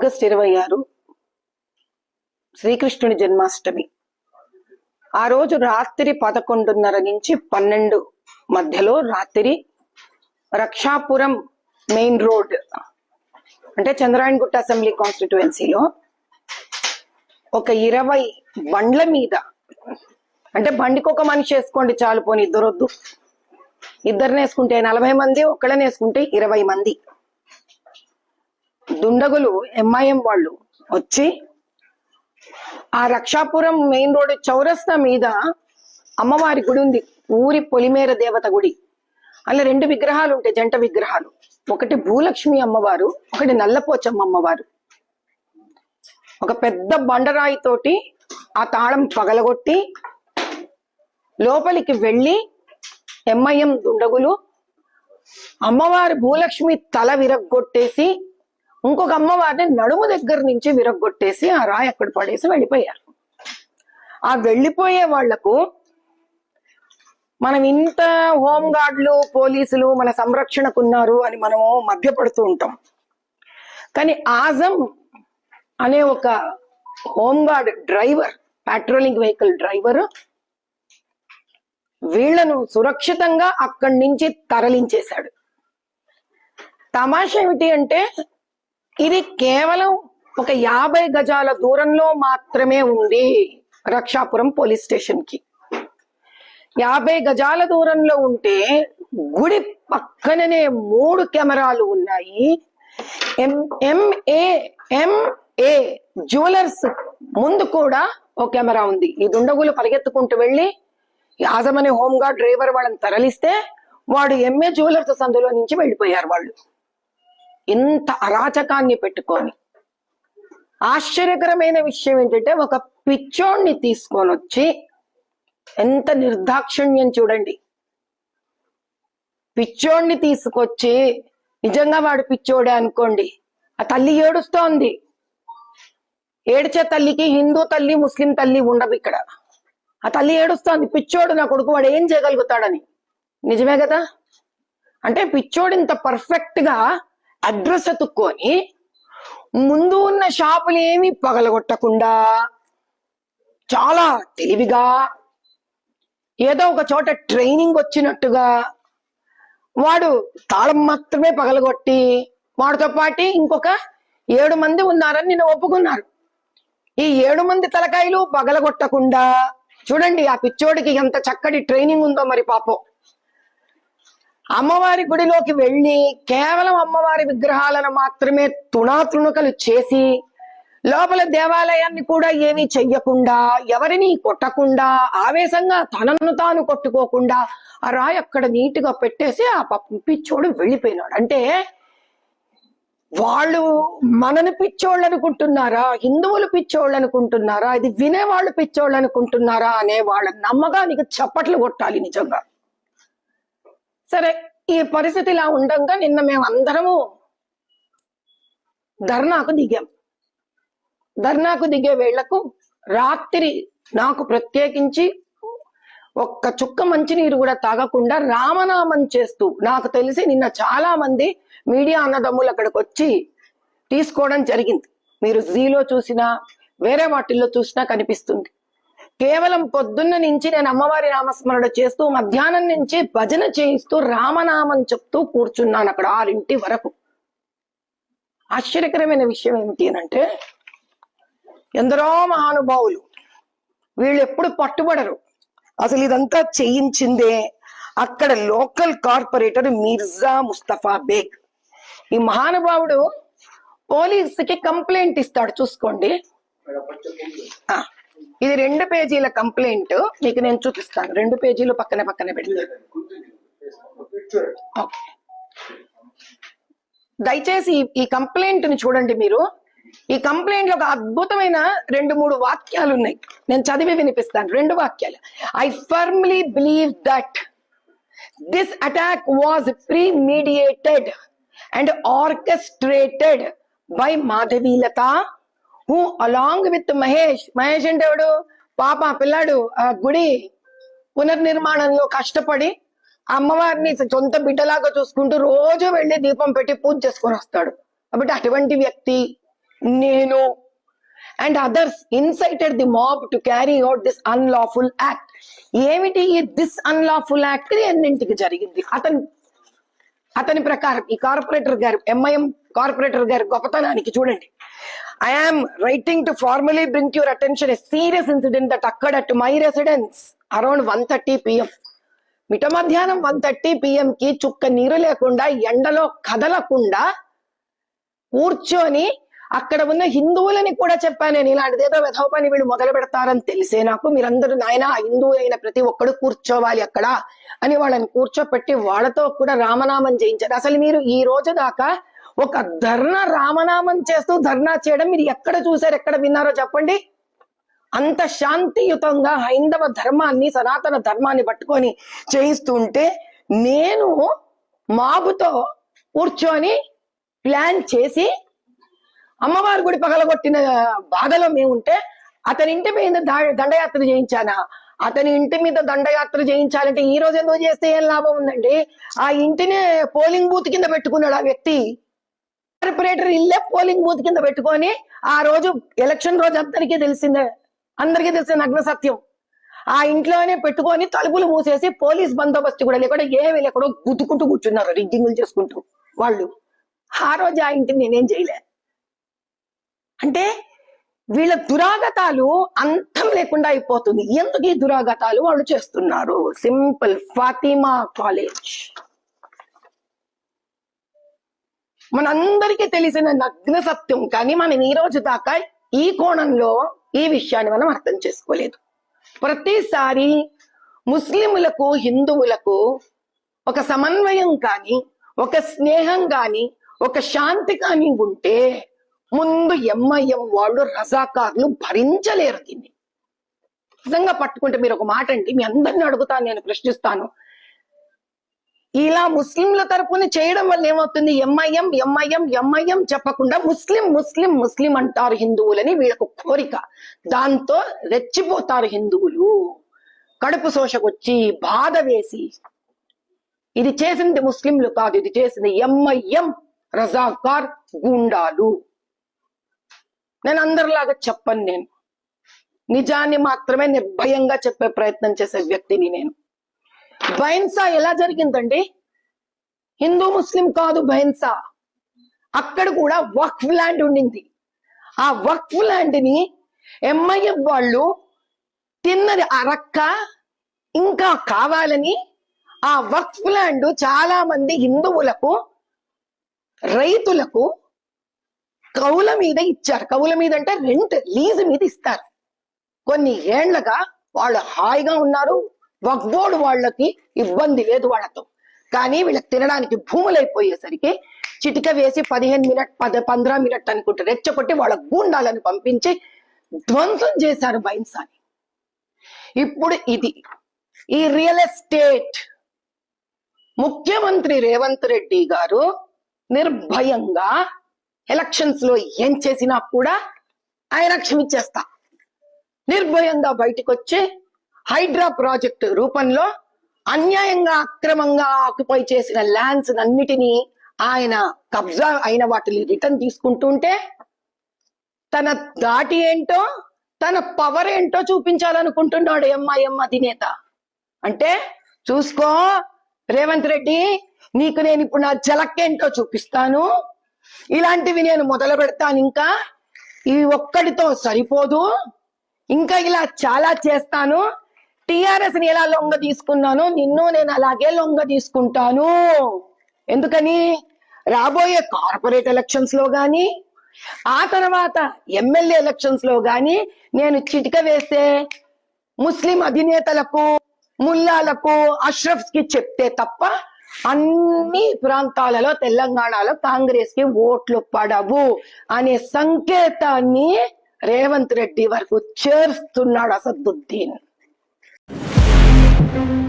August ఇరవై ఆరు శ్రీకృష్ణుని జన్మాష్టమి. ఆ రోజు రాత్రి పదకొండున్నర నుంచి పన్నెండు మధ్యలో రాత్రి రక్షాపురం మెయిన్ రోడ్ అంటే చంద్రాయణగుట్ట అసెంబ్లీ కాన్స్టిట్యుయెన్సీలో ఒక ఇరవై బండ్ల మీద అంటే బండికి ఒక మనిషి వేసుకోండి చాలు పోని ఇద్దరొద్దు. ఇద్దరిని వేసుకుంటే నలభై మంది ఒకళ్ళని వేసుకుంటే ఇరవై మంది. దుండగులు ఎంఐఎం వాళ్ళు వచ్చి ఆ రక్షాపురం మెయిన్ రోడ్ చౌరస్తా మీద అమ్మవారి గుడి ఉంది. ఊరి పొలిమేర దేవత గుడి. అలా రెండు విగ్రహాలు ఉంటాయి జంట విగ్రహాలు. ఒకటి భూలక్ష్మి అమ్మవారు ఒకటి నల్లపోచమ్మ అమ్మవారు. ఒక పెద్ద బండరాయి తోటి ఆ తాళం పగలగొట్టి లోపలికి వెళ్ళి ఎంఐఎం దుండగులు అమ్మవారి భూలక్ష్మి తల విరగ్గొట్టేసి ఇంకొక అమ్మవారిని నడుము దగ్గర నుంచి విరగొట్టేసి ఆ రాయి అక్కడ పడేసి వెళ్ళిపోయారు. ఆ వెళ్ళిపోయే వాళ్ళకు మనం ఇంత హోంగార్డులు పోలీసులు మన సంరక్షణకున్నారు అని మనము మధ్యపడుతూ ఉంటాం. కానీ ఆజం అనే ఒక home guard driver patrolling vehicle driver వీళ్ళను సురక్షితంగా అక్కడి నుంచి తరలించేశాడు. తమాషా ఏమిటి అంటే ఇది కేవలం ఒక యాభై గజాల దూరంలో మాత్రమే ఉంది రక్షాపురం పోలీస్ స్టేషన్కి. యాభై గజాల దూరంలో ఉంటే గుడి పక్కననే మూడు కెమెరాలు ఉన్నాయి. ఎం ఎంఏ ఎంఏ జ్యువెలర్స్ ముందు కూడా ఒక కెమెరా ఉంది. ఈ దుండగులు పరిగెత్తుకుంటూ వెళ్ళి యాజమని హోంగార్డ్ డ్రైవర్ వాళ్ళని తరలిస్తే వాడు ఎంఏ జ్యువెలర్స్ సందులో నుంచి వెళ్ళిపోయారు వాళ్ళు. ఇంత అరాచకాన్ని పెట్టుకొని. ఆశ్చర్యకరమైన విషయం ఏంటంటే ఒక పిచ్చోడిని తీసుకొని వచ్చి ఎంత నిర్దాక్షిణ్యం చూడండి. పిచ్చోడిని తీసుకొచ్చి నిజంగా వాడు పిచ్చోడే అనుకోండి. ఆ తల్లి ఏడుస్తోంది. ఏడ్చే తల్లికి హిందూ తల్లి ముస్లిం తల్లి ఉండవు ఇక్కడ. ఆ తల్లి ఏడుస్తోంది పిచ్చోడు నా కొడుకు వాడు ఏం చేయగలుగుతాడని. నిజమే కదా? అంటే పిచ్చోడు ఇంత పర్ఫెక్ట్గా అడ్రస్ ఎతుక్కొని ముందు ఉన్న షాపులు ఏమి పగలగొట్టకుండా చాలా తెలివిగా ఏదో ఒక చోట ట్రైనింగ్ వచ్చినట్టుగా వాడు తాళం మాత్రమే పగలగొట్టి వాడితో పాటు ఇంకొక ఏడు మంది ఉన్నారని నిన్న ఒప్పుకున్నారు. ఈ ఏడు మంది తలకాయలు పగలగొట్టకుండా చూడండి ఆ పిచ్చోడికి ఎంత చక్కటి ట్రైనింగ్ ఉందో మరి పాపం. అమ్మవారి గుడిలోకి వెళ్ళి కేవలం అమ్మవారి విగ్రహాలను మాత్రమే తుణాతుణుకలు చేసి లోపల దేవాలయాన్ని కూడా ఏమీ చెయ్యకుండా ఎవరిని కొట్టకుండా ఆవేశంగా తనను తాను కొట్టుకోకుండా ఆ రాయి అక్కడ నీట్గా పెట్టేసి ఆ ప- పిచ్చోడు వెళ్ళిపోయినాడు. అంటే వాళ్ళు మనని పిచ్చోళ్ళు అనుకుంటున్నారా? హిందువులు పిచ్చోళ్ళు అనుకుంటున్నారా? ఇది వినేవాళ్ళు పిచ్చోళ్ళు అనుకుంటున్నారా? అనే వాళ్ళ నమ్మకానికి చప్పట్లు కొట్టాలి నిజంగా. సరే ఈ పరిస్థితి ఇలా ఉండగా నిన్న మేము అందరము ధర్నాకు దిగాం. ధర్నాకు దిగే వేళ్ళకు రాత్రి నాకు ప్రత్యేకించి ఒక్క చుక్క మంచినీరు కూడా తాగకుండా రామనామం చేస్తూ నాకు తెలిసి నిన్న చాలా మంది మీడియా అన్నదమ్ములు అక్కడికి వచ్చి తీసుకోవడం జరిగింది. మీరు జీలో చూసినా వేరే వాటిల్లో చూసినా కనిపిస్తుంది. కేవలం పొద్దున్న నుంచి నేను అమ్మవారి నామస్మరణ చేస్తూ మధ్యాహ్నం నుంచి భజన చేయిస్తూ రామనామం చెప్తూ కూర్చున్నాను అక్కడ ఆరింటి వరకు. ఆశ్చర్యకరమైన విషయం ఏమిటి అంటే ఎందరో మహానుభావులు వీళ్ళు ఎప్పుడు పట్టుబడరు. అసలు ఇదంతా చేయించిందే అక్కడ లోకల్ కార్పొరేటర్ మీర్జా ముస్తఫా బేగ్. ఈ మహానుభావుడు పోలీసుకి కంప్లైంట్ ఇస్తాడు చూసుకోండి. ఇది రెండు పేజీల కంప్లైంట్ మీకు నేను చూపిస్తాను. రెండు పేజీలు పక్కన పక్కన పెడతాను. ఓకే. దయచేసి ఈ- కంప్లైంట్ని చూడండి మీరు. ఈ కంప్లైంట్లో ఒక అద్భుతమైన రెండు మూడు వాక్యాలు ఉన్నాయి. నేను చదివి వినిపిస్తాను. రెండు వాక్యాలు. I firmly believe that this attack was premeditated and orchestrated by Madhavi Latha who along with Mahesh. Mahesh అంటే ఎవడు? పాప పిల్లాడు ఆ గుడి పునర్నిర్మాణంలో కష్టపడి అమ్మవారిని సొంత బిడ్డలాగా చూసుకుంటూ రోజు వెళ్ళి దీపం పెట్టి పూజ చేసుకొని వస్తాడు. కాబట్టి అటువంటి వ్యక్తి నేను. And others incited the mob to carry out this unlawful act ఏమిటి ఈ దిస్ అన్లాఫుల్ యాక్ట్ ఎన్నింటికి జరిగింది. అతని అతని ప్రకారం ఈ కార్పొరేటర్ గారు ఎంఐఎం కార్పొరేటర్ గారు గొప్పతనానికి చూడండి. I am writing to formally bring your attention a serious incident that అక్కడ to my residence around one thirty PM మిట మధ్యాహ్నం వన్ థర్టీ పిఎం కి చుక్క నీరు లేకుండా ఎండలో కదలకుండా కూర్చొని అక్కడ ఉన్న హిందువులని కూడా చెప్పాను. నేను ఇలాంటిది ఏదో విధవ పని వీళ్ళు మొదలు పెడతారని తెలిసే నాకు. మీరందరూ నాయన హిందువు అయిన ప్రతి ఒక్కడు కూర్చోవాలి అక్కడ అని వాళ్ళని కూర్చోపెట్టి వాళ్ళతో కూడా రామనామం చేయించారు. అసలు మీరు ఈ రోజు దాకా ఒక ధర్నా రామనామం చేస్తూ ధర్నా చేయడం మీరు ఎక్కడ చూసారు ఎక్కడ విన్నారో చెప్పండి. అంత శాంతియుతంగా హైందవ ధర్మాన్ని సనాతన ధర్మాన్ని పట్టుకొని చేయిస్తుంటే నేను మాబుతో కూర్చొని ప్లాన్ చేసి అమ్మవారి గుడి పగలగొట్టిన బాధలో మేముంటే అతని ఇంటి మీద దండయాత్ర చేయించానా? అతని ఇంటి మీద దండయాత్ర చేయించాలంటే ఈ రోజు ఎందుకు చేస్తే ఏం లాభం ఉందండి? ఆ ఇంటిని పోలింగ్ బూత్ కింద పెట్టుకున్నాడు ఆ వ్యక్తి. కార్పొరేటర్ ఇల్లే పోలింగ్ బూత్ కింద పెట్టుకొని ఆ రోజు ఎలక్షన్ రోజు అందరికీ తెలిసిందే. అందరికీ తెలిసిన నగ్న సత్యం. ఆ ఇంట్లోనే పెట్టుకొని తలుపులు మూసేసి పోలీస్ బందోబస్తు కూడా లేకుండా ఏమీ లేకుండా గుద్దుకుంటూ కూర్చున్నారు రిడ్డింగులు చేసుకుంటూ వాళ్ళు. ఆ రోజు ఆ ఇంటిని నేనేం చేయలే. అంటే వీళ్ళ దురాగతాలు అంతం లేకుండా అయిపోతుంది. ఎందుకు ఈ దురాగతాలు వాళ్ళు చేస్తున్నారు? Simple Fatima college. మనందరికీ తెలిసిన నగ్న సత్యం కానీ మనం ఈ రోజు దాకా ఈ కోణంలో ఈ విషయాన్ని మనం అర్థం చేసుకోలేదు. ప్రతిసారి ముస్లిములకు హిందువులకు ఒక సమన్వయం కానీ ఒక స్నేహం కానీ ఒక శాంతి కానీ ఉంటే ముందు ఎంఐఎం వాళ్ళు రజాకారులు భరించలేరు దీన్ని. నిజంగా పట్టుకుంటే మీరు ఒక మాట అండి మీ అందరిని అడుగుతాను నేను ప్రశ్నిస్తాను. ఇలా ముస్లింల తరపున చేయడం వల్ల ఏమవుతుంది? ఎంఐఎం ఎంఐఎం ఎంఐఎం చెప్పకుండా ముస్లిం ముస్లిం ముస్లిం అంటారు హిందువులని వీళ్ళకు కోరిక. దాంతో రెచ్చిపోతారు హిందువులు. కడుపు శోషకొచ్చి బాధ వేసి. ఇది చేసింది ముస్లింలు కాదు ఇది చేసింది ఎంఐఎం రజాకార్ గుండాలు. నేను అందరిలాగా చెప్పను నేను. నిజాన్ని మాత్రమే నిర్భయంగా చెప్పే ప్రయత్నం చేసే వ్యక్తిని నేను. బైన్సా ఎలా జరిగిందండి? హిందూ ముస్లిం కాదు బైన్సా అక్కడ కూడా వక్ఫ్ ల్యాండ్ ఉండింది. ఆ వక్ఫ్ ల్యాండ్ని ఎంఐఎం వాళ్ళు తిన్నది అరక్క ఇంకా కావాలని ఆ వక్ఫ్ ల్యాండ్ చాలా మంది హిందువులకు రైతులకు కవుల మీద ఇచ్చారు. కవుల మీద అంటే రెంట్ లీజు మీద ఇస్తారు. కొన్ని ఏళ్ళగా వాళ్ళు హాయిగా ఉన్నారు. వక్బోర్డు వాళ్ళకి ఇబ్బంది లేదు వాళ్ళతో. కానీ వీళ్ళకి తినడానికి భూములు అయిపోయేసరికి చిటిక వేసి పదిహేను మినిట్ పద పంద్రా మినిట్ అనుకుంటే రెచ్చగొట్టి వాళ్ళ గూండాలను పంపించి ధ్వంసం చేశారు బైన్సాని. ఇప్పుడు ఇది ఈ రియల్ ఎస్టేట్ ముఖ్యమంత్రి రేవంత్ రెడ్డి గారు నిర్భయంగా ఎలక్షన్స్లో ఏం చేసినా కూడా ఆయన క్షమించేస్తా. నిర్భయంగా బయటకు వచ్చి హైడ్రా ప్రాజెక్టు రూపంలో అన్యాయంగా అక్రమంగా ఆక్యుపై చేసిన ల్యాండ్స్ అన్నిటినీ ఆయన కబ్జా అయిన వాటిని రిటర్న్ తీసుకుంటుంటే తన దాటి ఏంటో తన పవర్ ఏంటో చూపించాలనుకుంటున్నాడు ఎంఐఎం అధినేత. అంటే చూసుకో రేవంత్ రెడ్డి నీకు నేను ఇప్పుడు నా జలక్కేంటో చూపిస్తాను. ఇలాంటివి నేను మొదలు పెడతాను ఇంకా. ఈ ఒక్కడితో సరిపోదు. ఇంకా ఇలా చాలా చేస్తాను. టిఆర్ఎస్ని ఎలా లొంగ తీసుకున్నానో నిన్ను నేను అలాగే లొంగ తీసుకుంటాను. ఎందుకని? రాబోయే కార్పొరేట్ ఎలక్షన్స్లో గాని ఆ తర్వాత ఎమ్మెల్యే ఎలక్షన్స్లో గాని నేను చిటిక వేస్తే ముస్లిం అధినేతలకు ముల్లాలకు అష్రఫ్స్కి చెప్తే తప్ప అన్ని ప్రాంతాలలో తెలంగాణలో కాంగ్రెస్కి ఓట్లు పడవు అనే సంకేతాన్ని రేవంత్ రెడ్డి వరకు చేరుస్తున్నాడు అసదుద్దీన్. thank you